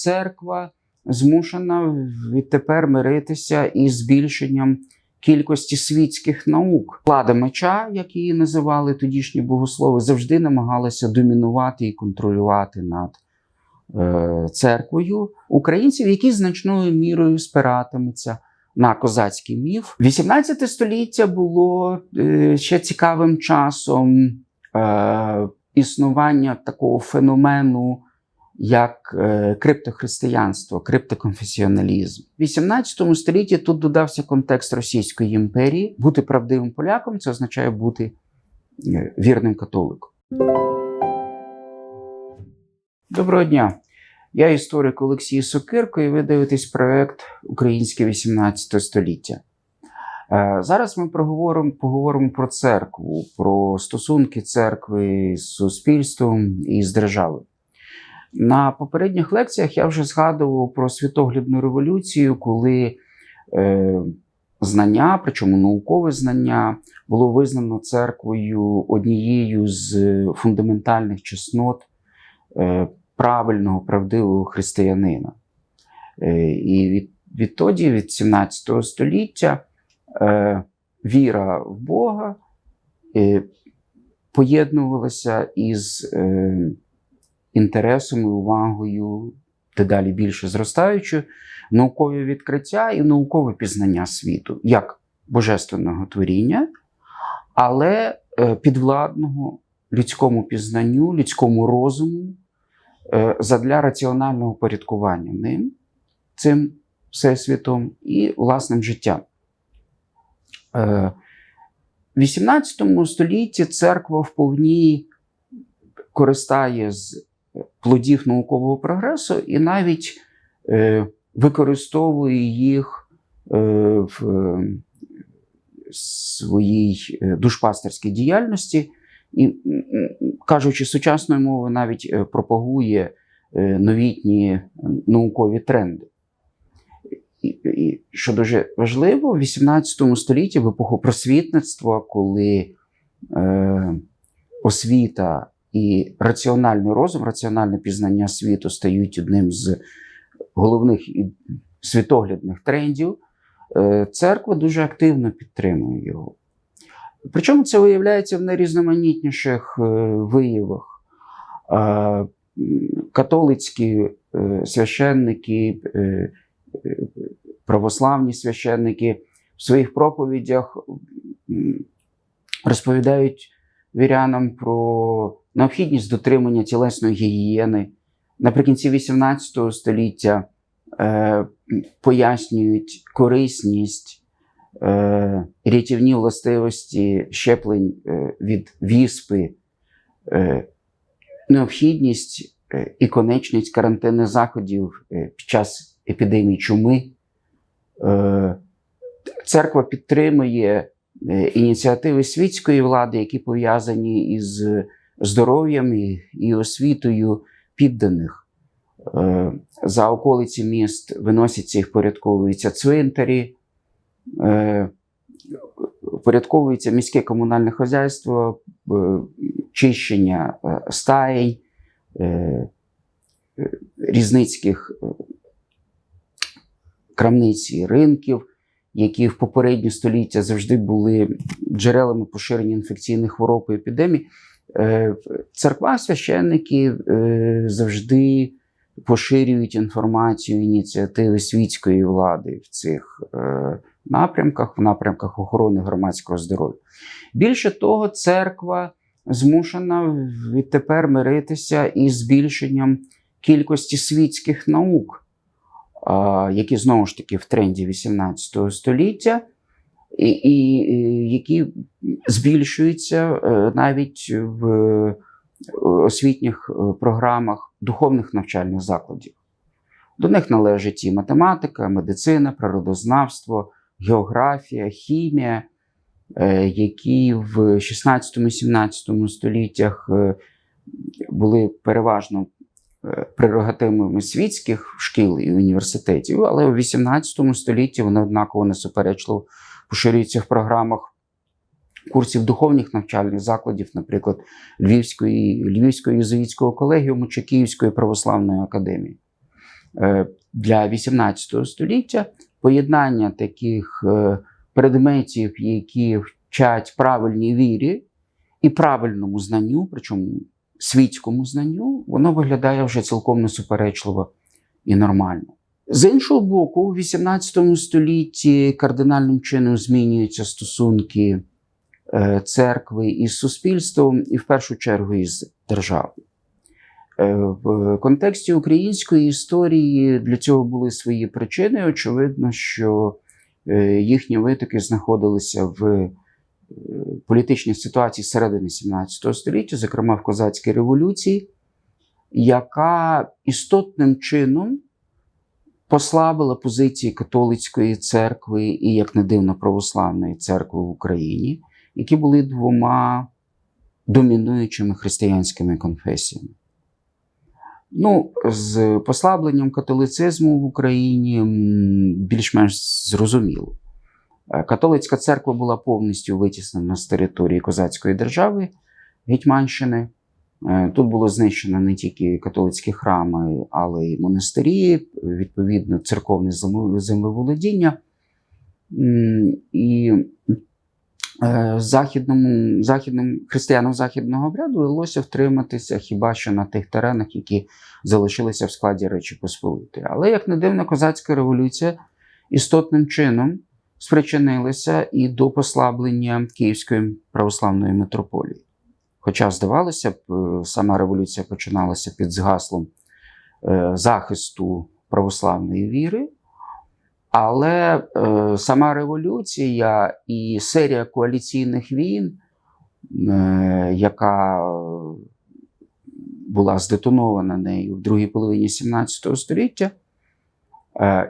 церква змушена відтепер миритися із збільшенням кількості світських наук. Влада меча, як її називали тодішні богослови, завжди намагалася домінувати і контролювати над е, церквою українців, які значною мірою спиратимуться на козацький міф. 18 століття було е, ще цікавим часом е, існування такого феномену. Як е, криптохристиянство, криптоконфесіоналізм. В 18 столітті тут додався контекст Російської імперії. Бути правдивим поляком це означає бути е, вірним католиком. Доброго дня. Я історик Олексій Сокирко, і ви дивитесь проект Українське 18 століття. Е, Зараз ми проговоримо, поговоримо про церкву, про стосунки церкви з суспільством і з державою. На попередніх лекціях я вже згадував про світоглядну революцію, коли е, знання, причому наукове знання, було визнано церквою однією з фундаментальних чеснот е, правильного, правдивого християнина. Е, і від, відтоді, від 17 століття, е, віра в Бога е, поєднувалася із е, інтересом і увагою дедалі більше зростаючою, наукові відкриття і наукове пізнання світу як божественного творіння, але е, підвладного людському пізнанню, людському розуму е, задля раціонального порядкування ним, цим всесвітом і власним життям. Е, В 18 столітті церква вповні користає з плодів наукового прогресу і навіть е, використовує їх е, в е, своїй душпастерській діяльності, і, кажучи сучасною мовою, навіть пропагує новітні наукові тренди. І, що дуже важливо, в 18 столітті, в епоху просвітництва, коли е, освіта і раціональний розум, раціональне пізнання світу стають одним з головних світоглядних трендів, е, церква дуже активно підтримує його. Причому це виявляється в найрізноманітніших е, виявах. Католицькі е, священники, православні священники в своїх проповідях розповідають вірянам про необхідність дотримання тілесної гігієни. Наприкінці XVIII століття е, пояснюють корисність, е, рятівні властивості щеплень е, від віспи, е, необхідність е, і конечність карантинних заходів е, під час епідемії чуми. Е, церква підтримує е, ініціативи світської влади, які пов'язані із здоров'ям і, освітою підданих. Е, За околиці міст виносяться і впорядковуються цвинтарі, е, впорядковується міське комунальне хозяйство, е, чищення е, різницьких крамниць і ринків, які в попередні століття завжди були джерелами поширення інфекційних хвороб і епідемій. Е, Церква, священники е, завжди поширюють інформацію, ініціативи світської влади в цих е, напрямках, в напрямках охорони громадського здоров'я. Більше того, церква змушена відтепер миритися із збільшенням кількості світських наук, які знову ж таки в тренді 18 століття, і, і, і які збільшуються е, навіть в е, освітніх е, програмах духовних навчальних закладів. До них належить і математика, медицина, природознавство, географія, хімія, е, які в 16-17 століттях е, були переважно е, прерогативами світських шкіл і університетів, але у 18 столітті вони однаково несуперечливо поширюються в програмах курсів духовних навчальних закладів, наприклад, Львівської, Львівського єзуїтського колегіуму чи Київської православної академії. е, для 18 століття поєднання таких е, предметів, які вчать правильній вірі і правильному знанню, причому світському знанню, воно виглядає вже цілком несуперечливо і нормально. З іншого боку, у 18 столітті кардинальним чином змінюються стосунки е, церкви із суспільством, і в першу чергу із державою. Е, В контексті української історії для цього були свої причини. Очевидно, що е, їхні витоки знаходилися в політичній ситуації середини 17 століття, зокрема в козацькій революції, яка істотним чином послабила позиції католицької церкви і, як не дивно, православної церкви в Україні, які були двома домінуючими християнськими конфесіями. Ну, з послабленням католицизму в Україні більш-менш зрозуміло. Е, Католицька церква була повністю витіснена з території козацької держави Гетьманщини. Е, Тут було знищено не тільки католицькі храми, але й монастирі, відповідно, церковне землеволодіння. І е, західному, західним християнам західного обряду вдалося втриматися хіба що на тих теренах, які залишилися в складі Речі Посполитої. Але, як не дивно, козацька революція істотним чином спричинилася і до послаблення Київської православної митрополії. Хоча, здавалося б, е, сама революція починалася під гаслом е, захисту православної віри, але е, сама революція і серія коаліційних війн, яка була здетонована нею в другій половині 17 століття,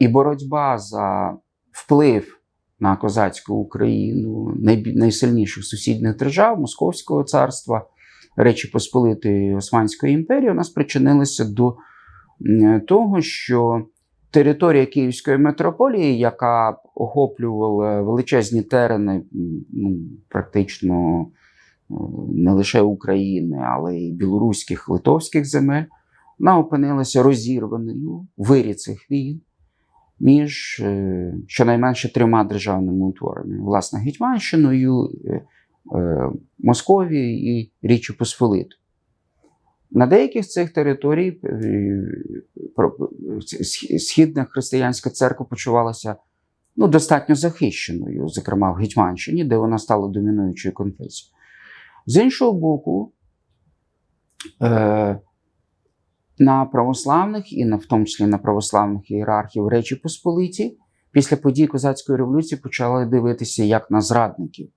і боротьба за вплив на козацьку Україну найсильніших сусідніх держав Московського царства, Речі Посполитої Османської імперії, вона спричинилася до того, що територія Київської митрополії, яка охоплювала величезні терени, ну, практично е, не лише України, але й білоруських, литовських земель, вона опинилася розірваною вирі цих війн між е, щонайменше трьома державними утворами: власне, Гетьманщиною, е, е, Московією і Річчю Посполитою. На деяких з цих територій східна християнська церква почувалася ну, достатньо захищеною, зокрема в Гетьманщині, де вона стала домінуючою конфесією. З іншого боку, на православних і на, в тому числі на православних ієрархів Речі Посполиті після подій Козацької революції почали дивитися як на зрадників,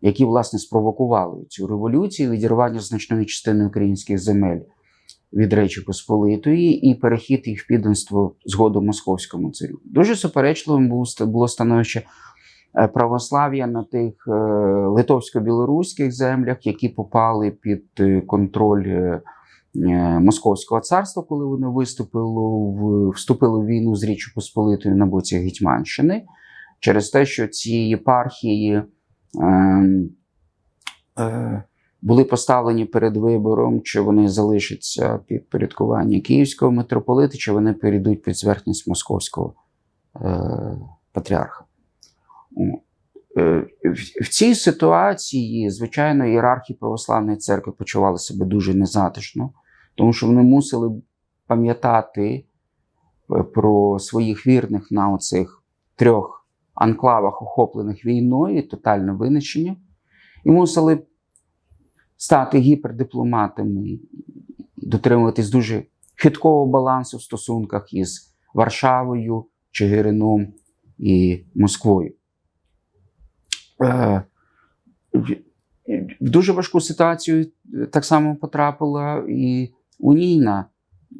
які, власне, спровокували цю революцію, відірвання значної частини українських земель від Речі Посполитої і перехід їх в підданство згодом московському царю. Дуже суперечливим було становище е, православ'я на тих е, литовсько-білоруських землях, які попали під е, контроль Московського царства, коли вони виступили в, вступили в війну з Річчю Посполитою на боці Гетьманщини, через те, що ці єпархії е, е, були поставлені перед вибором, чи вони залишаться під порядкування Київського митрополита, чи вони перейдуть під зверхність Московського е, патріарха. Е, В цій ситуації, звичайно, ієрархи православної церкви почували себе дуже незатишно, тому що вони мусили пам'ятати е, про своїх вірних на оцих трьох анклавах, охоплених війною і тотальне винищення, і мусили стати гіпердипломатами, дотримуватись дуже хиткого балансу в стосунках із Варшавою, Чигирином і Москвою. Е, в- дуже важку ситуацію так само потрапила і унійна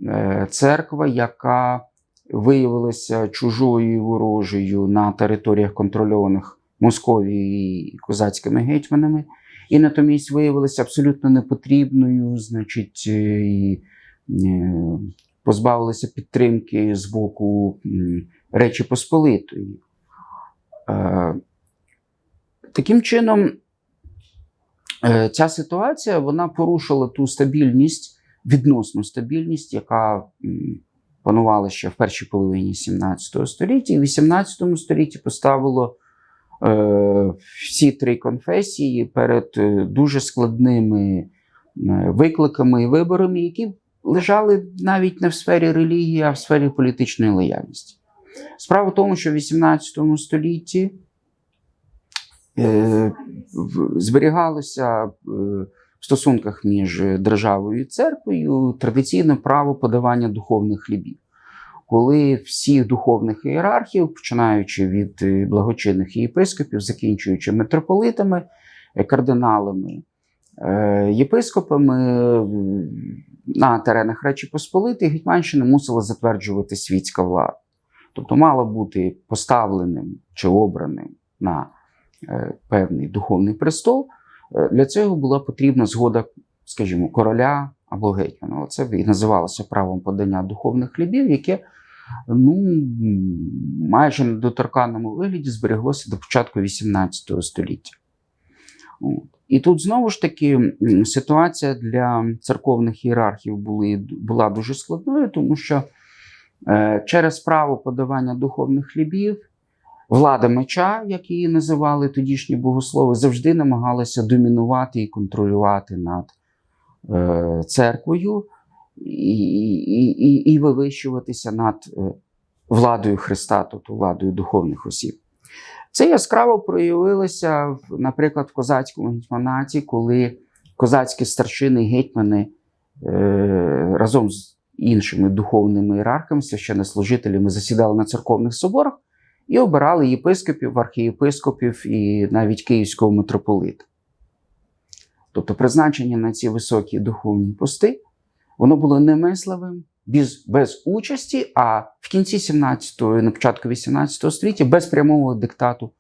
е, церква, яка виявилася чужою і ворожою на територіях контрольованих Московією і козацькими гетьманами, і натомість виявилася абсолютно непотрібною, значить, е, і е, позбавилися підтримки з боку Речі Посполитої. Таким чином, ця ситуація вона порушила ту стабільність, відносну стабільність, яка м, панувало ще в першій половині 17 століття, і в 18 столітті поставило е, всі три конфесії перед е, дуже складними е, викликами і виборами, які лежали навіть не в сфері релігії, а в сфері політичної лояльності. Справа в тому, що в 18 столітті е, зберігалося е, в стосунках між державою і церквою традиційне право подавання духовних хлібів. Коли всіх духовних ієрархів, починаючи від е, благочинних єпископів, закінчуючи митрополитами, е, кардиналами, е, єпископами на теренах Речі Посполитої Гетьманщини мусила затверджувати світська влада. Тобто мала бути поставленим чи обраним на певний духовний престол. Е, Для цього була потрібна згода, скажімо, короля або гетьмана. Це і називалося правом подання духовних хлібів, яке ну, майже в недоторканному вигляді збереглося до початку XVIII століття. І тут знову ж таки ситуація для церковних ієрархів була дуже складною, тому що е, через право подавання духовних хлібів влада меча, як її називали тодішні богослови, завжди намагалася домінувати і контролювати над е, церквою і, і, і, і вивищуватися над е, владою Христа, тобто владою духовних осіб. Це яскраво проявилося, наприклад, в козацькому гетьманаті, коли козацькі старшини гетьмани е, разом з іншими духовними ієрархами, священнослужителями засідали на церковних соборах і обирали єпископів, архієпископів і навіть київського митрополита. Тобто призначення на ці високі духовні пости, воно було немисливим, без, без участі, а в кінці 17-го на початку 18 століття без прямого диктату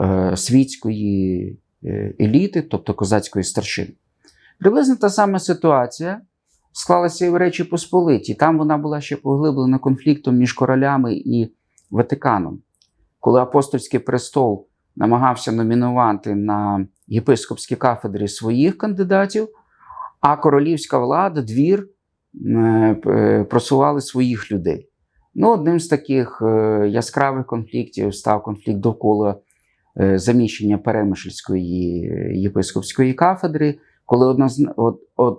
е, світської е, еліти, тобто козацької старшини. Приблизно та сама ситуація склалася і в Речі Посполиті. Там вона була ще поглиблена конфліктом між королями і Ватиканом. Коли апостольський престол намагався номінувати на єпископські кафедри своїх кандидатів, а королівська влада, двір е, е, просували своїх людей. Ну, одним з таких е, яскравих конфліктів став конфлікт довкола заміщення Перемишльської єпископської кафедри, коли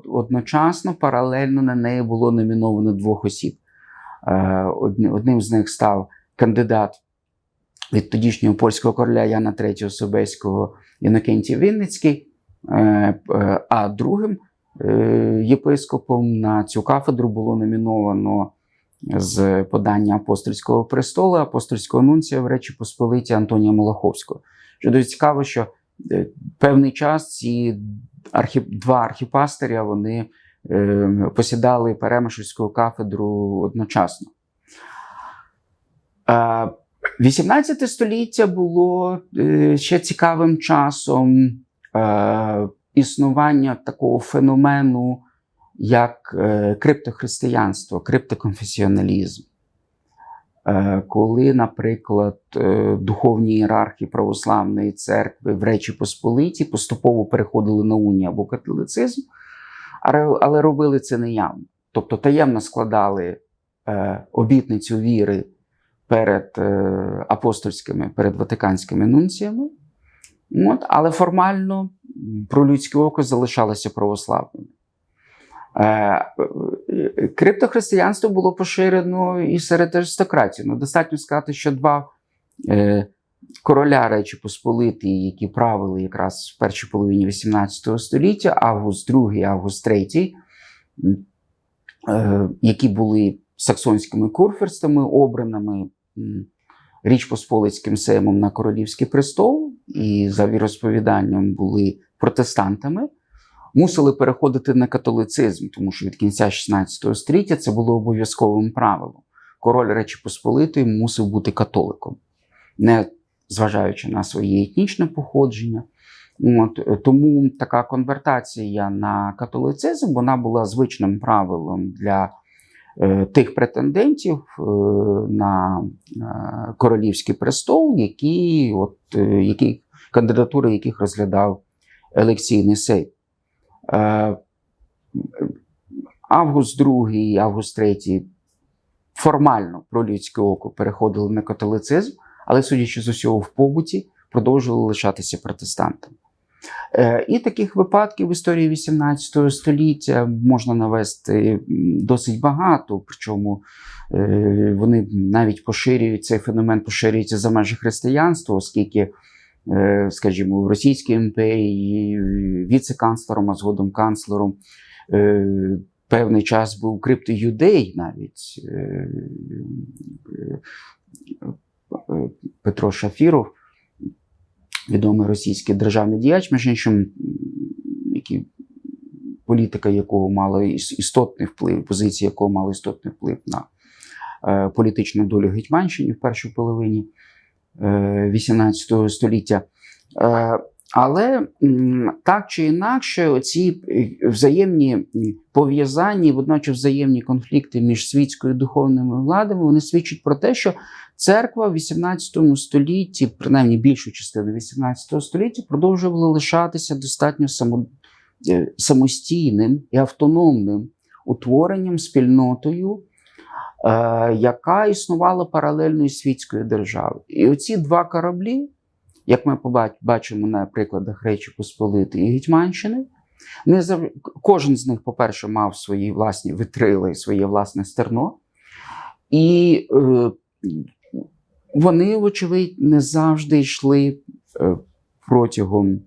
одночасно паралельно на неї було номіновано двох осіб. Одним з них став кандидат від тодішнього польського короля Яна III Собеського Інокентій Вінницький, е, е, а другим е, єпископом на цю кафедру було номіновано з подання апостольського престолу, апостольського нунція в Речі Посполиті Антонія Малаховського. Що дуже цікаво, що певний час ці архі... два архіпастиря вони посідали Перемишльську кафедру одночасно. 18 століття було е, ще цікавим часом е, існування такого феномену, як е, криптохристиянство, криптоконфесіоналізм. Коли, наприклад, духовні ієрархи православної церкви в Речі Посполиті поступово переходили на унію або католицизм, але, робили це неявно. Тобто таємно складали обітницю віри перед е, апостольськими, перед ватиканськими нунціями, от, але формально про людське око залишалося православними. Е, е, Криптохристиянство було поширено і серед аристократів. Ну, достатньо сказати, що два короля Речі Посполитої, які правили якраз в першій половині XVIII століття, Август II Август III, які були саксонськими курфюрстами, обраними Річ Посполицьким Сеймом на королівський престол, і за віросповіданням були протестантами, мусили переходити на католицизм, тому що від кінця 16 століття це було обов'язковим правилом. Король Речі Посполитої мусив бути католиком, не зважаючи на своє етнічне походження. От, е, тому така конвертація на католицизм вона була звичним правилом для тих претендентів е, на е, королівський престол, які, от, е, які, кандидатури яких розглядав елекційний сейм. Е, Август II, Август III формально про людське око переходили на католицизм, але, судячи з усього, в побуті продовжували лишатися протестантами. Е, І таких випадків в історії XVIII століття можна навести досить багато, причому е, вони навіть поширюють цей феномен поширюється за межі християнства, оскільки, е, скажімо, в Російській імперії віце-канцлером, а згодом канцлером певний час був криптоюдей навіть Петро Шафіров відомий російський державний діяч, між іншим, який, політика якого мала істотний вплив, позиція якого мала істотний вплив на е, політичну долю Гетьманщини в першій половині е, 18 століття. Е, але так чи інакше, оці е, взаємні пов'язання, водночас взаємні конфлікти між світською і духовними владами, вони свідчать про те, що Церква в 18 столітті, принаймні більшу частину 18 століття, продовжувала лишатися достатньо само, е, самостійним і автономним утворенням, спільнотою, е, яка існувала паралельно із світською державою. І оці два кораблі, як ми бачимо на прикладах Речі Посполитої і Гетьманщини, не зав... кожен з них, по-перше, мав свої власні витрила і своє власне стерно. І е, вони, вочевидь, не завжди йшли е, протягом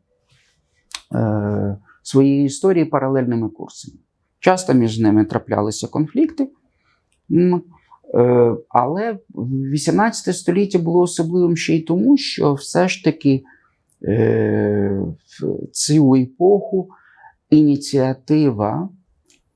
е, своєї історії паралельними курсами. Часто між ними траплялися конфлікти, е, але 18 століття було особливим ще й тому, що все ж таки в цю епоху ініціатива,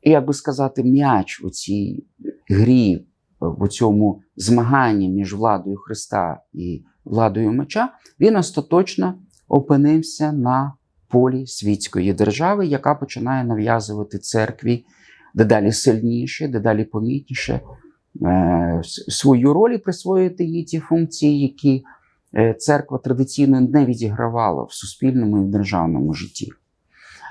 як би сказати, м'яч у цій грі в цьому змаганні між владою Христа і владою меча, він остаточно опинився на полі світської держави, яка починає нав'язувати церкві дедалі сильніше, дедалі помітніше е, свою роль і присвоїти їй ті функції, які е, церква традиційно не відігравала в суспільному і в державному житті.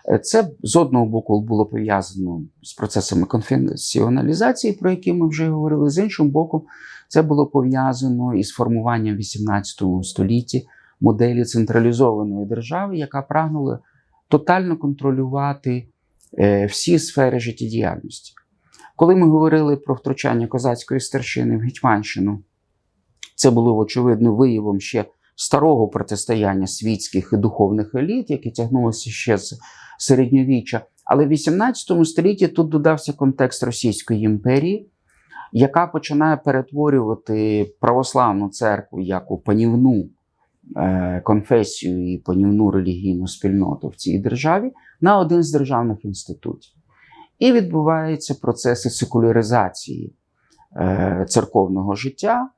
Е, Це з одного боку було пов'язано з процесами конфесіоналізації, про які ми вже говорили. З іншого боку, це було пов'язано із формуванням в 18 столітті моделі централізованої держави, яка прагнула тотально контролювати е, всі сфери життєдіяльності. Коли ми говорили про втручання козацької старшини в Гетьманщину, це було очевидно виявом ще старого протистояння світських і духовних еліт, яке тягнулося ще з середньовіччя. Але в 18 столітті тут додався контекст Російської імперії, яка починає перетворювати православну церкву як у панівну е, конфесію і панівну релігійну спільноту в цій державі на один з державних інститутів. І відбуваються процеси секуляризації е, церковного життя,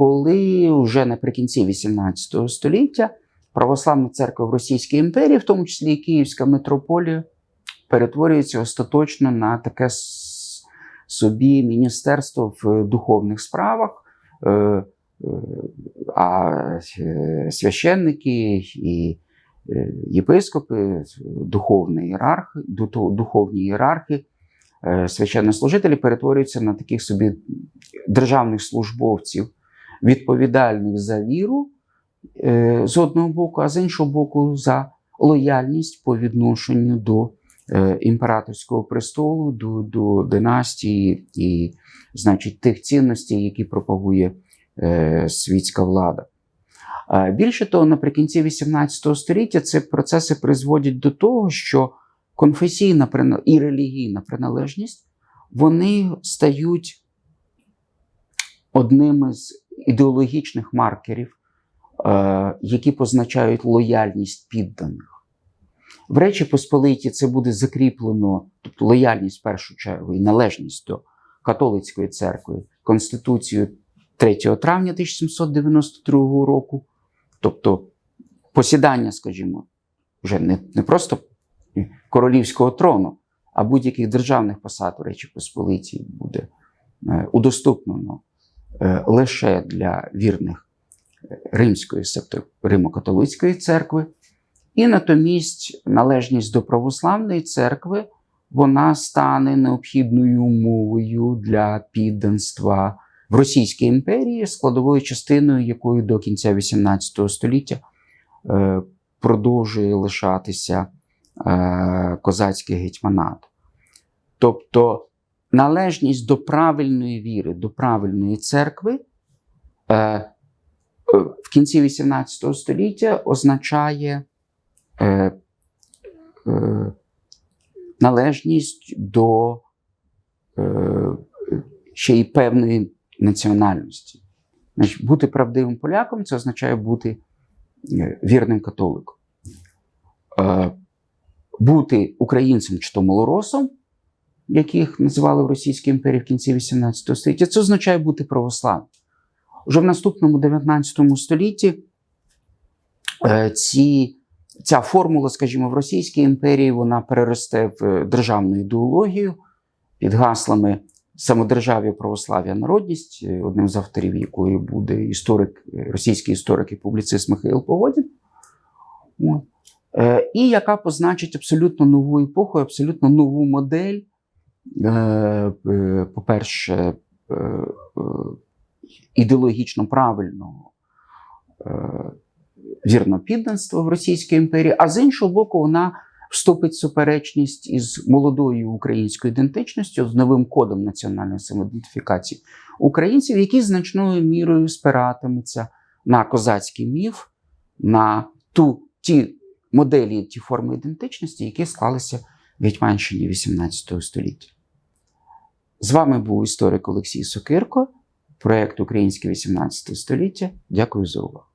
коли вже наприкінці 18 століття православна церква в Російській імперії, в тому числі і Київська митрополія, перетворюється остаточно на таке собі міністерство в духовних справах. Е, е, А е, священники і єпископи, духовні ієрархи, ду- духовні ієрархи, священнослужителі перетворюються на таких собі державних службовців, відповідальних за віру е, з одного боку, а з іншого боку, за лояльність по відношенню до е, імператорського престолу, до, до династії і, значить, тих цінностей, які пропагує е, світська влада. Більше того, наприкінці XVIII століття ці процеси призводять до того, що конфесійна і релігійна приналежність вони стають одним з ідеологічних маркерів, е, які позначають лояльність підданих. В Речі Посполиті це буде закріплено, тобто лояльність в першу чергу і належність до католицької церкви Конституцією 3 травня 1792 року, тобто посідання, скажімо, вже не, не просто королівського трону, а будь-яких державних посад в Речі Посполитій буде е, удоступнено лише для вірних Римської, себто Римо-католицької церкви, і натомість належність до православної церкви вона стане необхідною умовою для підданства в Російській імперії, складовою частиною якої до кінця XVIII століття е, продовжує лишатися е, козацький гетьманат. Тобто належність до правильної віри, до правильної церкви е, в кінці XVIII століття означає е, е, належність до ще й певної національності. Значить, бути правдивим поляком це означає бути вірним католиком. Бути українцем чи то малоросом, яких називали в Російській імперії в кінці XVIII століття, це означає бути православним. Уже в наступному 19 столітті е, ці, ця формула, скажімо, в Російській імперії вона переросте в е, державну ідеологію під гаслами самодержав'я, православ'я, народність, е, одним з авторів якої буде історик, російський історик і публіцист Михайло Погодін. І яка позначить абсолютно нову епоху, абсолютно нову модель. Е, е, По-перше, е, ідеологічно правильного вірнопідданства в Російській імперії, а з іншого боку, вона вступить в суперечність із молодою українською ідентичністю, з новим кодом національної самоідентифікації українців, які значною мірою спиратимуться на козацький міф, на ту, ті моделі, ті форми ідентичності, які склалися в Гетьманщині XVIII століття. З вами був історик Олексій Сокирко, проект Українське XVIII століття. Дякую за увагу.